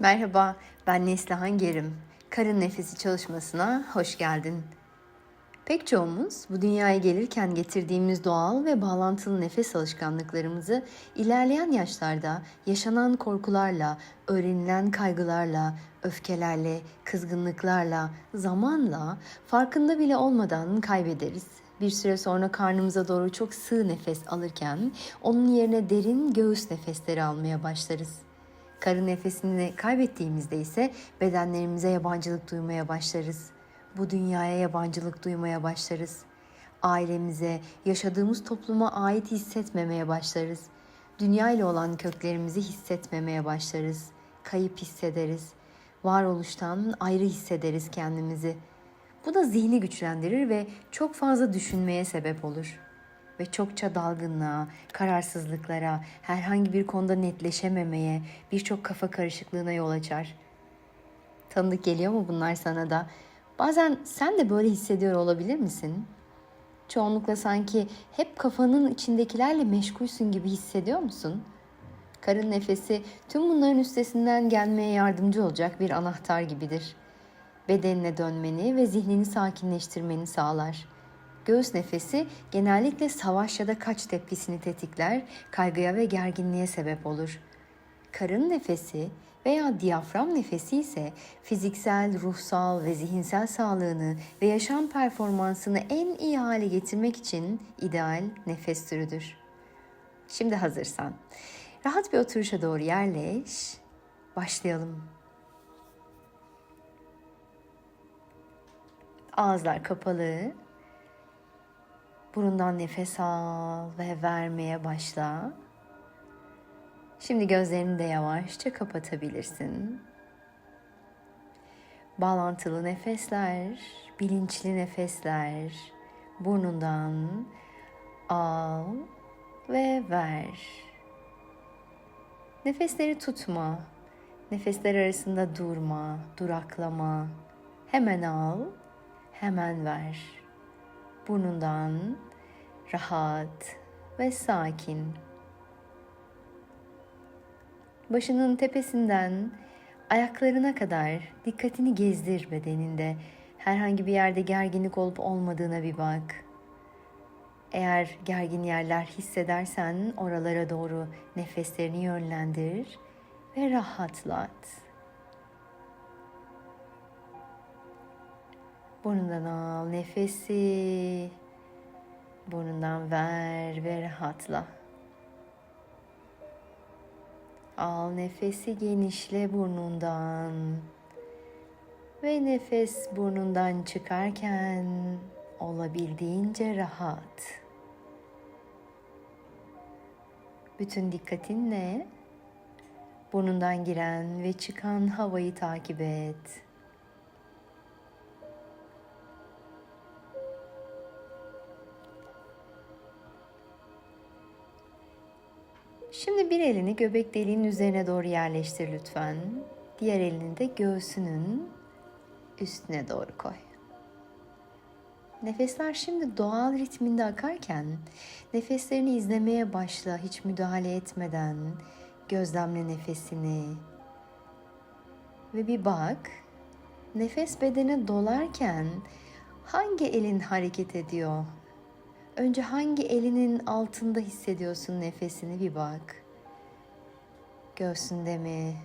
Merhaba, ben Neslihan Gerim. Karın nefesi çalışmasına hoş geldin. Pek çoğumuz bu dünyaya gelirken getirdiğimiz doğal ve bağlantılı nefes alışkanlıklarımızı ilerleyen yaşlarda yaşanan korkularla, öğrenilen kaygılarla, öfkelerle, kızgınlıklarla, zamanla farkında bile olmadan kaybederiz. Bir süre sonra karnımıza doğru çok sığ nefes alırken onun yerine derin göğüs nefesleri almaya başlarız. Karın nefesini kaybettiğimizde ise bedenlerimize yabancılık duymaya başlarız. Bu dünyaya yabancılık duymaya başlarız. Ailemize, yaşadığımız topluma ait hissetmemeye başlarız. Dünya ile olan köklerimizi hissetmemeye başlarız. Kayıp hissederiz. Varoluştan ayrı hissederiz kendimizi. Bu da zihni güçlendirir ve çok fazla düşünmeye sebep olur ve çokça dalgınlığa, kararsızlıklara, herhangi bir konuda netleşememeye, birçok kafa karışıklığına yol açar. Tanıdık geliyor mu bunlar sana da? Bazen sen de böyle hissediyor olabilir misin? Çoğunlukla sanki hep kafanın içindekilerle meşgulsün gibi hissediyor musun? Karın nefesi tüm bunların üstesinden gelmeye yardımcı olacak bir anahtar gibidir. Bedenine dönmeni ve zihnini sakinleştirmeni sağlar. Göğüs nefesi genellikle savaş ya da kaç tepkisini tetikler, kaygıya ve gerginliğe sebep olur. Karın nefesi veya diyafram nefesi ise fiziksel, ruhsal ve zihinsel sağlığını ve yaşam performansını en iyi hale getirmek için ideal nefes türüdür. Şimdi hazırsan rahat bir oturuşa doğru yerleş. Başlayalım. Ağızlar kapalı. Burundan nefes al ve vermeye başla. Şimdi gözlerini de yavaşça kapatabilirsin. Bağlantılı nefesler, bilinçli nefesler. Burnundan al ve ver. Nefesleri tutma. Nefesler arasında durma, duraklama. Hemen al, hemen ver. Burnundan rahat ve sakin. Başının tepesinden ayaklarına kadar dikkatini gezdir bedeninde. Herhangi bir yerde gerginlik olup olmadığına bir bak. Eğer gergin yerler hissedersen oralara doğru nefeslerini yönlendir ve rahatlat. Burnundan al nefesi. Burnundan ver ve rahatla. Al nefesi genişle burnundan. Ve nefes burnundan çıkarken olabildiğince rahat. Bütün dikkatinle burnundan giren ve çıkan havayı takip et. Şimdi bir elini göbek deliğinin üzerine doğru yerleştir lütfen. Diğer elini de göğsünün üstüne doğru koy. Nefesler şimdi doğal ritminde akarken nefeslerini izlemeye başla hiç müdahale etmeden. Gözlemle nefesini. Ve bir bak. Nefes bedene dolarken hangi elin hareket ediyor? Önce hangi elinin altında hissediyorsun nefesini bir bak. Göğsünde mi?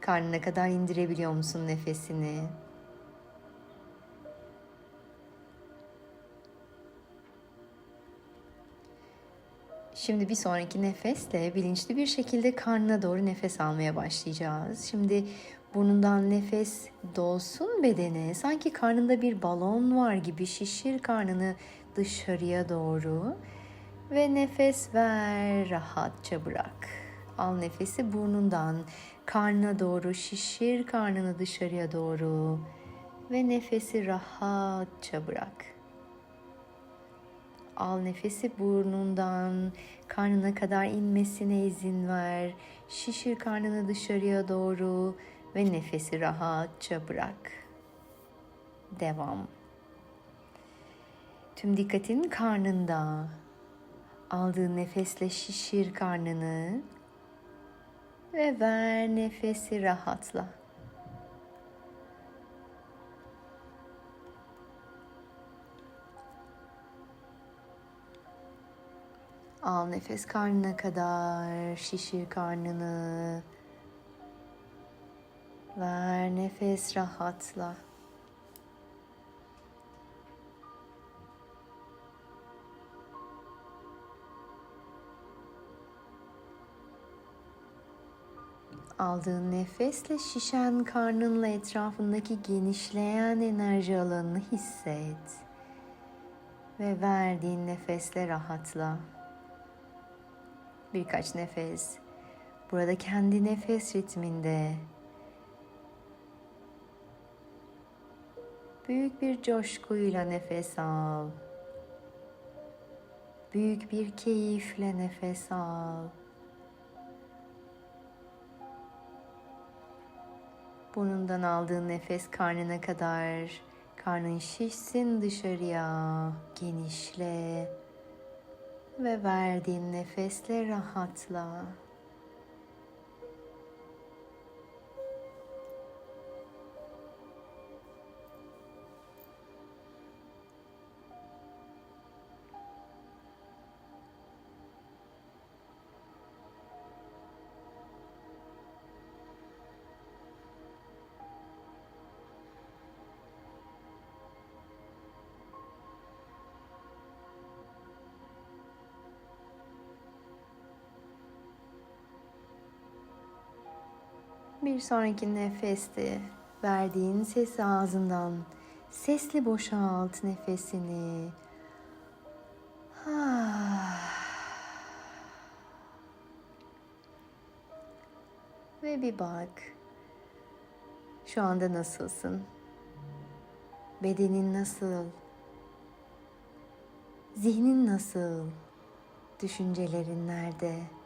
Karnına kadar indirebiliyor musun nefesini? Şimdi bir sonraki nefesle bilinçli bir şekilde karnına doğru nefes almaya başlayacağız. Şimdi burnundan nefes dolsun bedene. Sanki karnında bir balon var gibi şişir karnını dışarıya doğru. Ve nefes ver, rahatça bırak. Al nefesi burnundan karnına doğru şişir karnını dışarıya doğru. Ve nefesi rahatça bırak. Al nefesi burnundan karnına kadar inmesine izin ver. Şişir karnını dışarıya doğru ve nefesi rahatça bırak. Devam. Tüm dikkatin karnında. Aldığın nefesle şişir karnını Ve ver nefesi rahatla. Al nefes karnına kadar, şişir karnını. Ver nefes rahatla. Aldığın nefesle şişen karnınla etrafındaki genişleyen enerji alanını hisset. Ve verdiğin nefesle rahatla. Birkaç nefes. Burada kendi nefes ritminde büyük bir coşkuyla nefes al. Büyük bir keyifle nefes al. Burnundan aldığın nefes karnına kadar. Karnın şişsin dışarıya. Genişle. Ve verdiğin nefesle rahatla. Bir sonraki nefeste verdiğin sesi ağzından sesli boşalt nefesini. Ve bir bak. Şu anda nasılsın? Bedenin nasıl? Zihnin nasıl? Düşüncelerin nerede?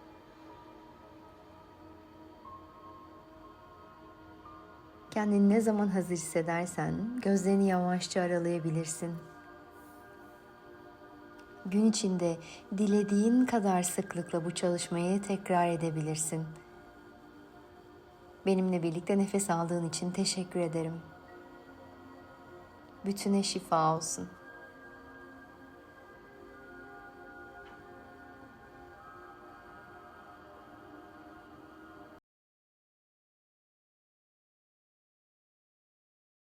Kendini ne zaman hazır hissedersen gözlerini yavaşça aralayabilirsin. Gün içinde dilediğin kadar sıklıkla bu çalışmayı tekrar edebilirsin. Benimle birlikte nefes aldığın için teşekkür ederim. Bütüne şifa olsun.